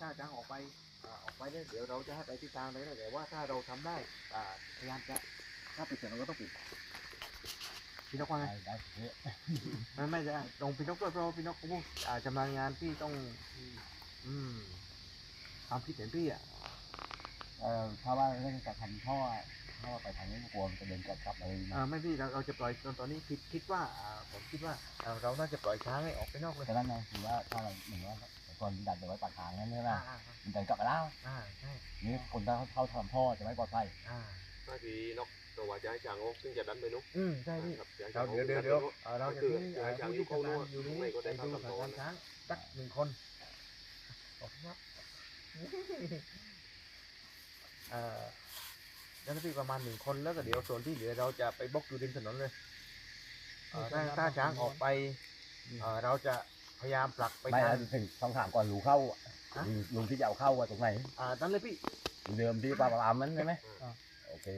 ถ้าจางออกไปอ่าออกไปเนี่ยเดี๋ยวเราจะให้ไปทิศทางเลยนะแต่ว่าถ้าเราทำได้อ่าพยายามจะถ้าปิดเสร็จเราก็ต้องปิดพี่นกว่าไงได้เยอะไม่ไม่จะตรงพี่นกด้วยเพราะว่าพี่นกเขาพูดอ่าชำนาญงานพี่ต้อง อืมความคิดเห็นพี่อะเอ่อถ้าว่าเรื่องการทำท่อท่อไปทางนี้กลัวมันจะเดินกลับกลับเลยอ่าไม่พี่เราเราจะปล่อยตอนตอนนี้คิดคิดว่าอ่าผมคิดว่าอ่าเราน่าจะปล่อยช้างให้ออกไปนอกเลยฉะนั้นนะถือว่าถ้าเราเหมือนว่า คนดันไปไว้ปากทางนั่นใช่ไหมอ่าอ่ามันเดินกลับมาแล้วอ่าใช่นี่คนถ้าเข้าทำท่อจะไม่ปลอดภัยอ่าถ้าทีนกตัวว่าจะให้ช้างออกซึ่งจะดันไปนุกอืมใช่พี่ครับจะให้เราช้างออกเดี๋ยวเดี๋ยวเดี๋ยวเอ่อเราจะคือทิ้งจะเอ่ให้อช้างผู้อยู่ที่เข้าชำนานู่ญนอยู่นี่ไม่ก็ไปได้ดูทำสถานต่อการณ์นะช้างสักหนึ่งคนขอบคุณครับเอ่อเจ้าหน้าที่ประมาณหนึ่งคนแล้วก็เดี๋ยวส่วนที่เหลือเราจะไปบล็อกอยู่ริมถนนเลยเอ่อถ้าถ้าช้างออกไปเอ่อเราจะ พยายามผลักไปไม่ทาง ถึงต้องถามก่อนรูเข้าฮะ รูที่จะเอาเข้าตรงไหนอ่านั่นเลยพี่รูเดิมที่ปลาปลามันใช่ไหมอ่า โอเค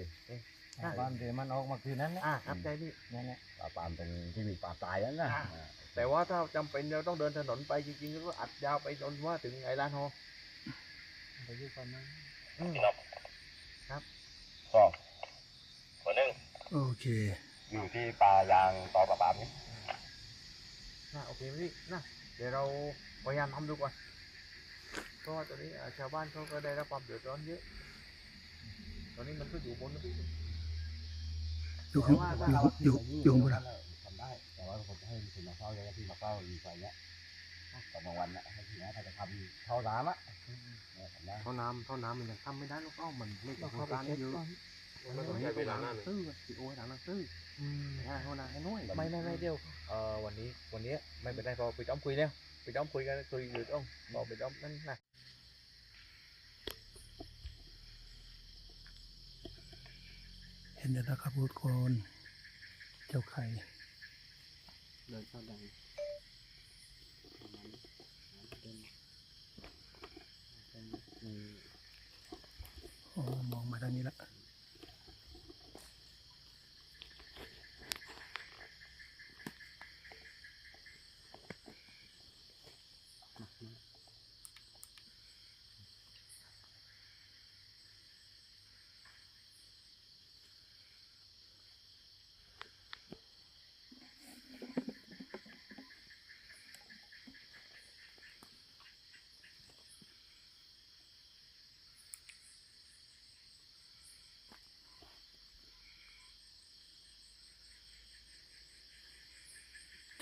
อ่าบ้านเดมันออกมาคืนนั้นนะอ่าครับใช่พี่ นั่นแหละปลาปลามตรงที่มีปลาตายนั่นนะอ่าแต่ว่าถ้าจำเป็นเราต้องเดินถนนไปจริงๆก็อัดยาวไปจนว่าถึงไอ้ร้านฮอไปยุ่งกันนะอืม สองคนหนึ่งโอเค อยู่ที่ปลายางต่อปลาปลามนี่ น่ะโอเคไหมพี่นะ เดี๋ยวเราพยายามทำดูก่อนเพราะว่าตอนนี้อ่าชาวบ้านเขาก็ได้รับความเดือดร้อนเยอะ ตอนนี้มันก็อยู่บนนะพี่อยู่ข้างอยู่อยู่อยู่ข้างบนอะทำได้แต่ว่าผมจะให้ถึงมาเฝ้าเลยที่มาเฝ้าอยู่ไฟเนี้ยตอนกลางวันนะให้ถึงนะถ้าจะทำท่อน้ำอะเนี่ยทำได้ท่อน้ำท่อน้ำมันยังทำไม่ได้หรอกเอ้ามันเล็กกว่าโครงการเยอะมันต้องใช้เวลานานซื้อสิโอ้ยหลังนั้นซื้อ อืมไม่ท่อน้ำให้น้อยไม่ไม่ไม่เดียวเอ่อวันนี้วันนี้ไม่เป็นไรพอไปจ้อมคุยแล้วไปจ้อมคุยกันคุยอยู่ต้องบอกไปจ้อมนั่นนะเห็นแล้วนะครับทุกคนเจ้าไข่เดินเข้าดัง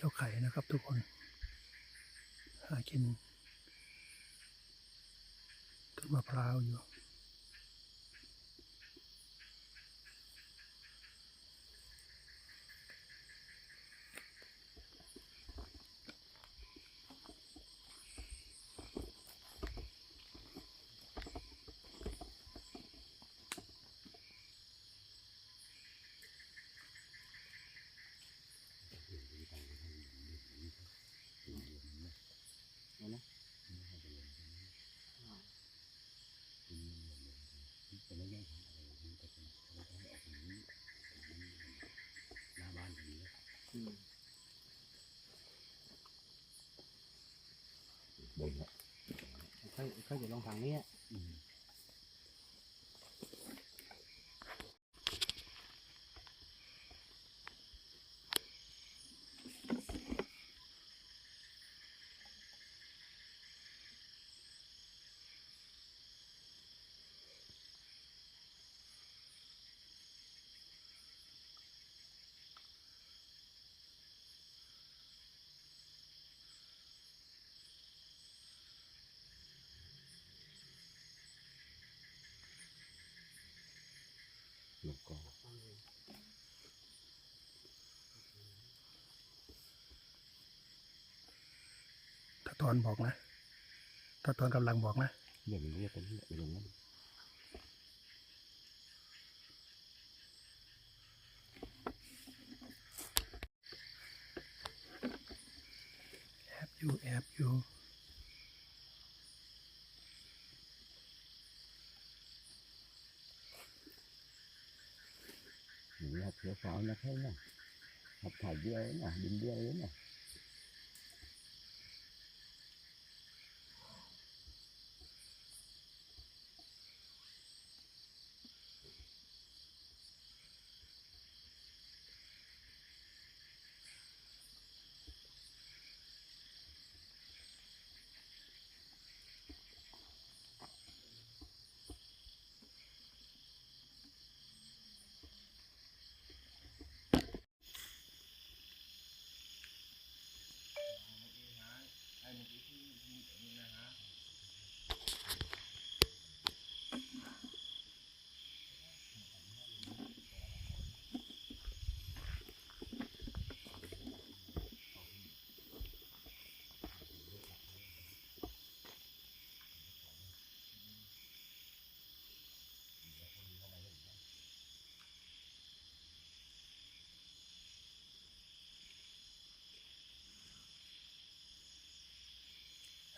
าไข่นะครับทุกคน หากินต้นมะพร้าวอยู่ ลองทางนี้ลูกก็ ถ้า ตอนบอกนะถ้าตอนกำลังบอกนะเดี๋ยวมันเรียกเป็นไปลงนั้นแอบอยู่แอบอยู่หนูอยากเที่ยวฟ้านะแค่นั้นขับถ่ายเยอะนะบินเยอะนะ Ganyan na ha.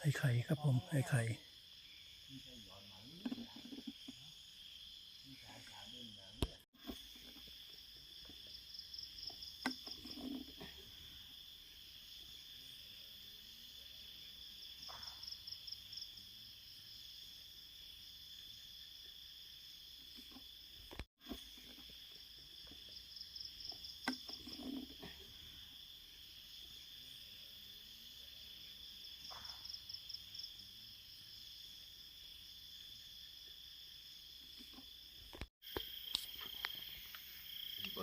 ไอ้ไข่ครับผมไอ้ไข่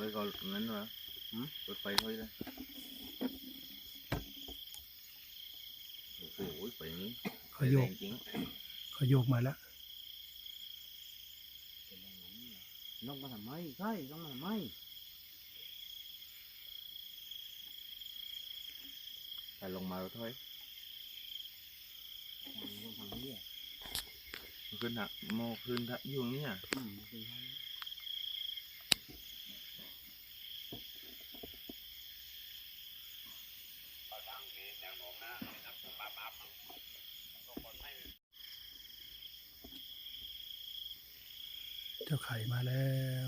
เปิดก่อนนั้นวะเปิดไฟค่อยเลยโอ้โหไปนี้เขาโยกจริงเขาโยกมาแล้วนกมาทำไมใช่นกมาทำไมแต่ลงมาแล้วถอยขึ้นหักโมขึ้นทักอยู่เนี่ย เจ้าไข่มาแล้ว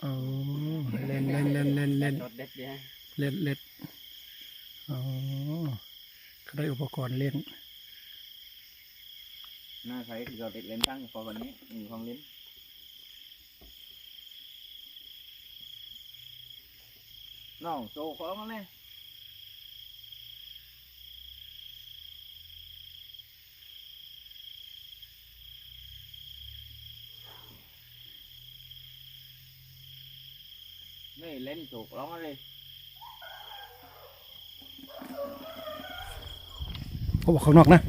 โอ้เล่นเล่นเล่นเล่นเล่นรถเด็ดเนี่ยเล่นเล่นอ๋อเขาได้อุปกรณ์เล่นหน้าใช้คือเราเด็ดเล่นตั้งพอวันนี้มีความเล่น น้องโซ่ของมันเลยนี่เล่นถูกร้องอะไรเขาบอกข้างนอกนะ